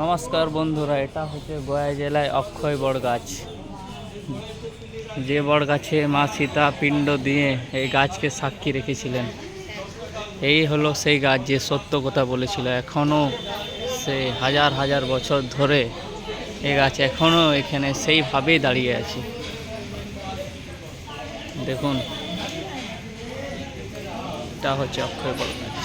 নমস্কার বন্ধুরা, এটা হচ্ছে গয়া জেলায় অক্ষয় বড় গাছ যে বট গাছে মা সীতা পিণ্ড দিয়ে এই গাছকে সাক্ষী রেখেছিলেন, এই হলো সেই গাছ যে সত্য কথা বলেছিল। এখনও সে হাজার হাজার বছর ধরে এই গাছ এখনও এখানে সেইভাবেই দাঁড়িয়ে আছে। দেখুন, এটা হচ্ছে অক্ষয় বট গাছ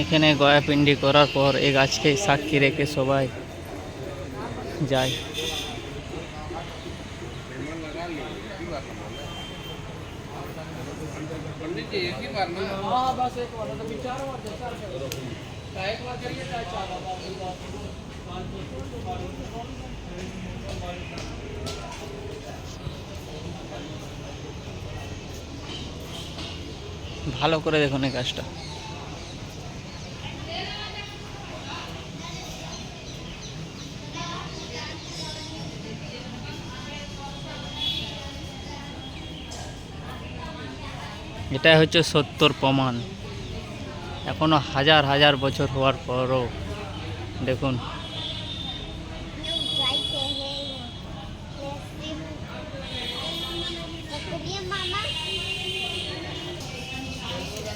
এখানে গয়াপিণ্ডি করার পর এই গাছকে সাক্ষী রেখে সবাই যায় ভালো করে দেখুন এই গাছটা এটাই হচ্ছে সত্যর প্রমাণ। এখনও হাজার হাজার বছর হওয়ার পরও দেখুন